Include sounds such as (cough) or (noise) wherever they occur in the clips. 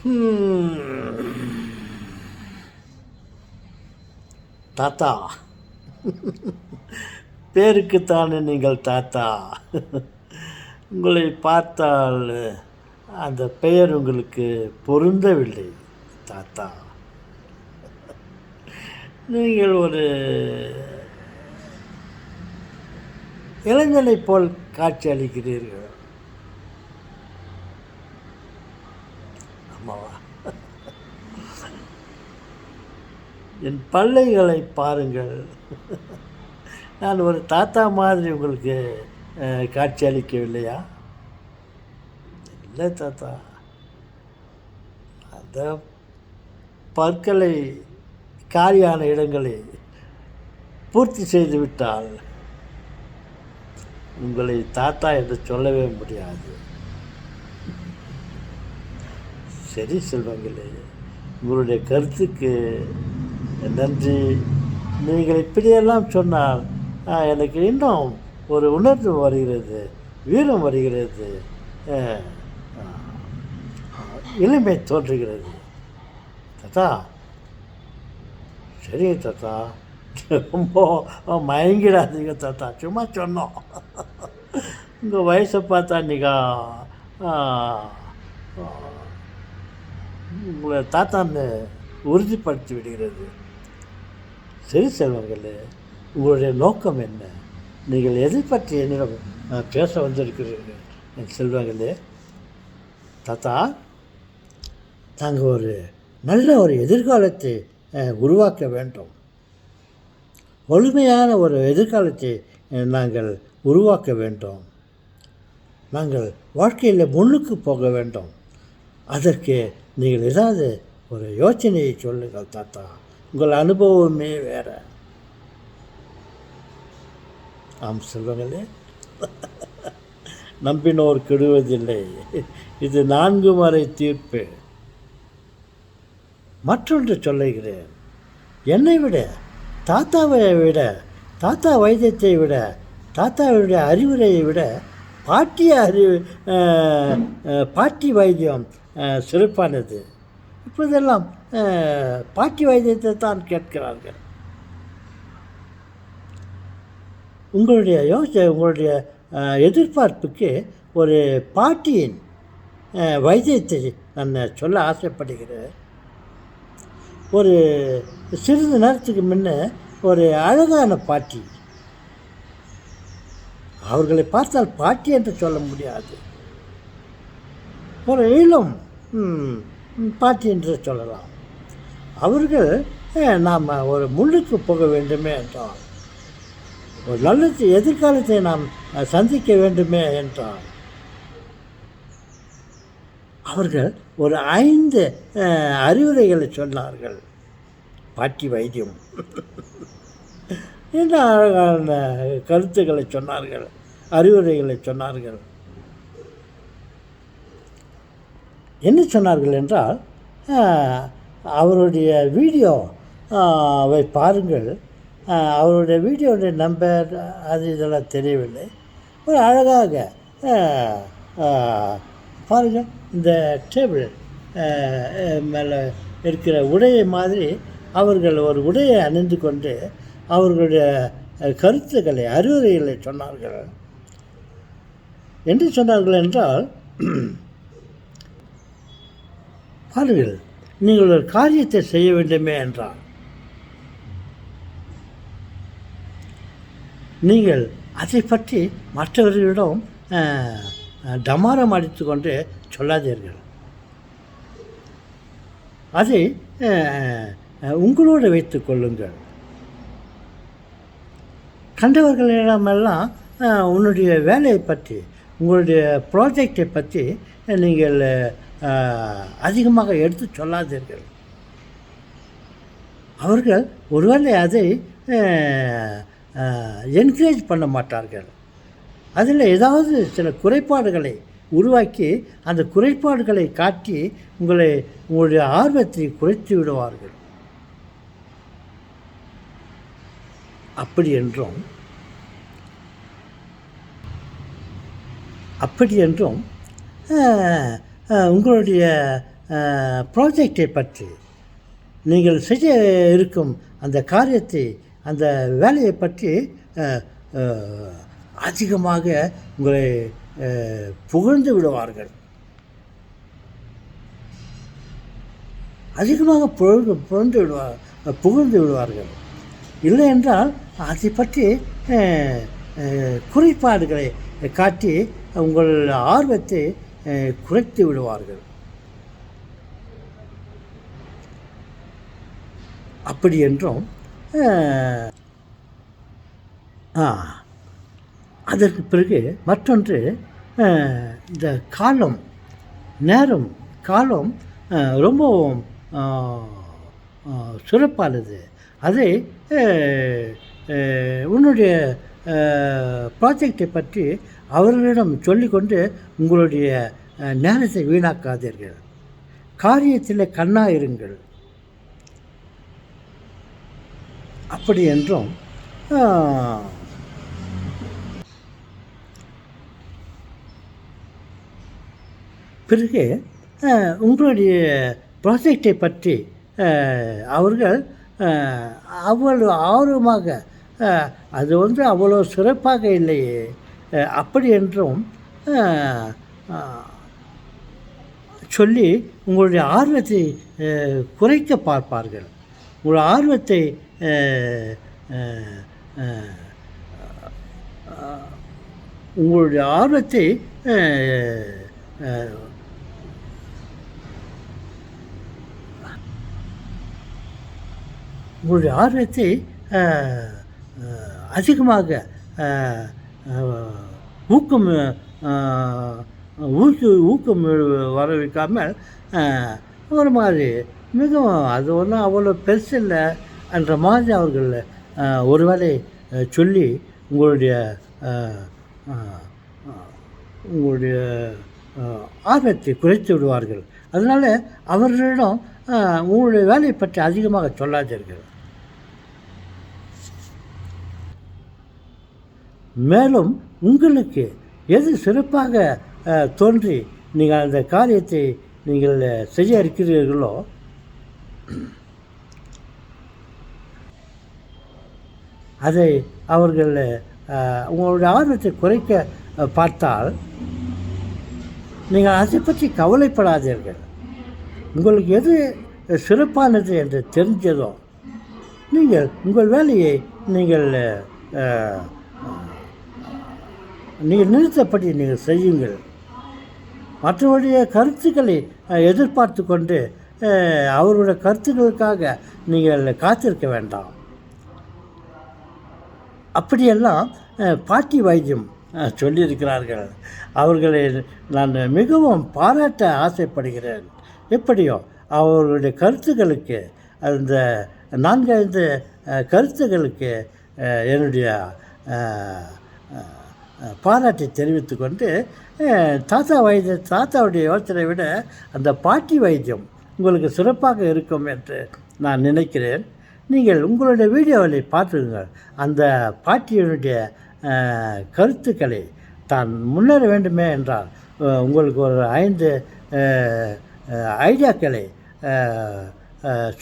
(laughs) தாத்தா. பேருக்குத்தானே நீங்கள் தாத்தா. உங்களை பார்த்தால் அந்த பெயர் உங்களுக்கு பொருந்தவில்லை தாத்தா. நீங்கள் ஒரு இளைஞனை போல் காட்சி அளிக்கிறீர்கள். ஆமாவா? என் பல்லைகளை பாருங்கள். நான் ஒரு தாத்தா மாதிரி உங்களுக்கு காட்சி அளிக்கவில்லையா? இல்லை தாத்தா. அந்த பற்களை காலியான இடங்களை பூர்த்தி செய்துவிட்டால் உங்களை தாத்தா என்று சொல்லவே முடியாது. சரி செல்வங்களே உங்களுடைய கருத்துக்கு நன்றி. நீங்கள் இப்படியெல்லாம் சொன்னால் எனக்கு இன்னும் ஒரு உணர்வு வருகிறது வீரம் வருகிறது. எளிமை தோன்றுகிறது. தாத்தா சரி தாத்தா ரொம்ப மயங்கிடாதீங்க தாத்தா சும்மா சொன்னோம். உங்கள் வயசை பார்த்தா நீங்கள் உங்களை தாத்தான்னு உறுதிப்படுத்தி விடுகிறது. சரி செல்வங்களே உங்களுடைய நோக்கம் என்ன? நீங்கள் எதை பற்றி என்னிடம் பேச வந்திருக்கிறீர்கள்? என் செல்வங்களே தாத்தா நாங்கள் ஒரு நல்ல ஒரு எதிர்காலத்தை உருவாக்க வேண்டும். வலிமையான ஒரு எதிர்காலத்தை நாங்கள் உருவாக்க வேண்டும். நாங்கள் வாழ்க்கையில் முன்னுக்கு போக வேண்டும். அதற்கு நீங்கள் ஏதாவது ஒரு யோசனையை சொல்லுங்கள் தாத்தா. உங்கள் அனுபவமே வேற. ஆம் செல்வங்களே. நம்பினோர் கெடுவதில்லை. இது நான்கு முறை தீர்ப்பு. மற்றொன்று சொல்லுகிறேன். என்னை விட தாத்தாவை விட தாத்தா வைத்தியத்தை விட தாத்தாவுடைய அறிவுரையை விட பாட்டிய அறிவு பாட்டி வைத்தியம் சிறப்பானது. இப்போதெல்லாம் பாட்டி வைத்தியத்தை தான் கேட்கிறார்கள். உங்களுடைய யோசனை உங்களுடைய எதிர்பார்ப்புக்கு ஒரு பாட்டியின் வைத்தியத்தை நான் சொல்ல ஆசைப்படுகிறேன். ஒரு சிறிது நேரத்துக்கு முன்ன ஒரு அழகான பாட்டி. அவர்களை பார்த்தால் பாட்டி என்று சொல்ல முடியாது. ஒரு இளம் ம், பாட்டி என்று சொல்லலாம். அவர்கள் நாம் ஒரு முன்னுக்கு போக வேண்டுமே என்றால் ஒரு நல்ல எதிர்காலத்தை நாம் சந்திக்க வேண்டுமே என்றால் அவர்கள் ஒரு ஐந்து அறிவுரைகளை சொன்னார்கள். பாட்டி வைத்தியம் (laughs) என்ன அழகான கருத்துக்களை சொன்னார்கள் அறிவுரைகளை சொன்னார்கள். என்ன சொன்னார்கள் என்றால் அவருடைய வீடியோ வை பாருங்கள். அவருடைய வீடியோடைய நம்பர் அது இதெல்லாம் தெரியவில்லை. ஒரு அழகாக பாருங்கள் இந்த டேபிள் மேலே இருக்கிற உடையை மாதிரி அவர்கள் ஒரு உடையை அணிந்து கொண்டு அவர்களுடைய கருத்துக்களை அறிவுரைகளை சொன்னார்கள். என்று சொன்னார்கள் என்றால் பாருங்கள் நீங்கள் ஒரு காரியத்தை செய்ய வேண்டுமே என்றால் நீங்கள் அதை பற்றி மற்றவர்களிடம் டமாரம் டமாரம் அடித்துக்கொண்டு சொல்லாதீர்கள். அதை உங்களோடு வைத்து கொள்ளுங்கள். கண்டவர்களிடமெல்லாம் உன்னுடைய வேலையை பற்றி உங்களுடைய ப்ராஜெக்டை பற்றி நீங்கள் அதிகமாக எடுத்து சொல்லாதீர்கள். அவர்கள் ஒருவேளை அதை என்கரேஜ் பண்ண மாட்டார்கள். அதில் ஏதாவது சில குறைபாடுகளை உருவாக்கி அந்த குறைபாடுகளை காட்டி உங்களை உங்களுடைய ஆர்வத்தை குறைத்து விடுவார்கள். அப்படி என்றும் அப்படி என்றும் உங்களுடைய ப்ராஜெக்டை பற்றி நீங்கள் செய்ய இருக்கும் அந்த காரியத்தை அந்த வேலையை பற்றி அதிகமாக உங்களை புகழ்ந்து விடுவார்கள். அதிகமாக புகழ்ந்து புகழ்ந்து விடுவார் புகழ்ந்து விடுவார்கள். இல்லை என்றால் அதை பற்றி குறிப்பாடுகளை குறைபாடுகளை காட்டி உங்கள் ஆர்வத்தை குறைத்து விடுவார்கள். அப்படி என்றும் அதற்கு பிறகு மற்றொன்று இந்த காலம் நேரம் காலம் ரொம்பவும் சிறப்பானது. அதை உன்னுடைய ப்ராஜெக்டை பற்றி அவர்களிடம் சொல்லிக்கொண்டு உங்களுடைய நேரத்தை வீணாக்காதீர்கள். காரியத்தில் கண்ணா இருங்கள். அப்படி என்றும் பிறகு உங்களுடைய ப்ராஜெக்டை பற்றி அவர்கள் அவ்வளோ அவ்வளவு ஆர்வமாக அது வந்து அவ்வளோ சிறப்பாக இல்லையே. அப்படி என்றும் சொல்லி உங்களுடைய ஆர்வத்தை குறைக்க பார்ப்பார்கள். உங்கள் ஆர்வத்தை உங்களுடைய ஆர்வத்தை உங்களுடைய ஆர்வத்தை அதிகமாக ஊக்கம் ஊக்கு ஊக்கம் வர வைக்காமல் ஒரு மாதிரி மிகவும் அது ஒன்றும் அவ்வளோ பெருசு இல்லை என்ற மாதிரி அவர்கள் ஒருவேளை சொல்லி உங்களுடைய உங்களுடைய ஆர்வத்தை குறைத்து விடுவார்கள். அதனால் அவர்களிடம் உங்களுடைய வேலையை பற்றி அதிகமாக சொல்லாதீர்கள். மேலும் உங்களுக்கு எது சிறப்பாக தோன்றி நீங்கள் அந்த காரியத்தை நீங்கள் செய்ய இருக்கிறீர்களோ அதை அவர்கள் உங்களுடைய ஆர்வத்தை குறைக்க பார்த்தால் நீங்கள் அதை பற்றி கவலைப்படாதீர்கள். உங்களுக்கு எது சிறப்பானது என்று தெரிஞ்சதோ நீங்கள் உங்கள் வேலையை நீங்கள் நீங்கள் நிறுத்தப்படி நீங்கள் செய்யுங்கள். மற்றவருடைய கருத்துக்களை எதிர்பார்த்து கொண்டு அவருடைய கருத்துக்களுக்காக நீங்கள் காத்திருக்க வேண்டாம். அப்படியெல்லாம் பாட்டி வைத்தியம் சொல்லியிருக்கிறார்கள். அவர்களை நான் மிகவும் பாராட்ட ஆசைப்படுகிறேன். எப்படியோ அவர்களுடைய கருத்துக்களுக்கு அந்த நான்கைந்து கருத்துக்களுக்கு என்னுடைய பாராட்டை தெரிவித்து கொண்டு தாத்தா வைத்திய தாத்தாவுடைய யோசனை விட அந்த பாட்டி வைத்தியம் உங்களுக்கு சிறப்பாக இருக்கும் என்று நான் நினைக்கிறேன். நீங்கள் உங்களுடைய வீடியோவில் பார்த்துருங்கள். அந்த பாட்டியினுடைய கருத்துக்களை தான் முன்னேற வேண்டுமே என்றால் உங்களுக்கு ஒரு ஐந்து ஐடியாக்களை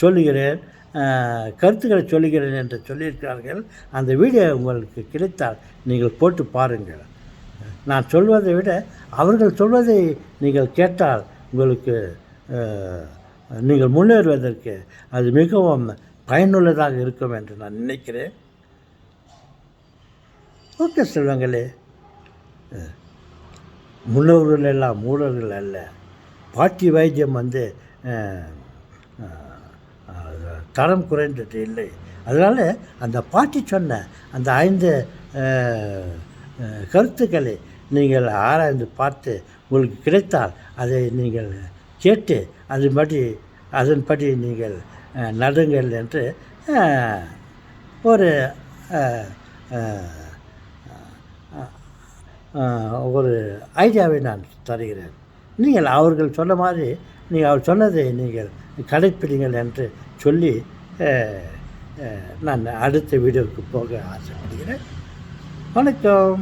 சொல்லுகிறேன். கருத்துக்களை சொல்லுகிறேன் என்று சொல்லியிருக்கிறார்கள். அந்த வீடியோ உங்களுக்கு கிடைத்தால் நீங்கள் போட்டு பாருங்கள். நான் சொல்வதை விட அவர்கள் சொல்வதை நீங்கள் கேட்டால் உங்களுக்கு நீங்கள் முன்னேறுவதற்கு அது மிகவும் பயனுள்ளதாக இருக்கும் என்று நான் நினைக்கிறேன். ஓகே செல்வங்களே முன்னோர்கள் எல்லாம் மூடர்கள் அல்ல. பாட்டி வைத்தியம் வந்து தரம் குறைந்தது இல்லை. அதனால் அந்த பாட்டி சொன்ன அந்த ஐந்து கருத்துக்களை நீங்கள் ஆராய்ந்து பார்த்து உங்களுக்கு கிடைத்தால் அதை நீங்கள் கேட்டு அதன்படி அதன்படி நீங்கள் நடுங்கள் என்று ஒரு ஒரு ஐடியாவை நான் தருகிறேன். நீங்கள் அவர்கள் சொன்ன மாதிரி நீங்கள் அவர் சொன்னதை நீங்கள் கடைப்பிடிங்கள் என்று சொல்லி நான் அடுத்த வீடியோவுக்கு போக ஆசைப்படுகிறேன். வணக்கம்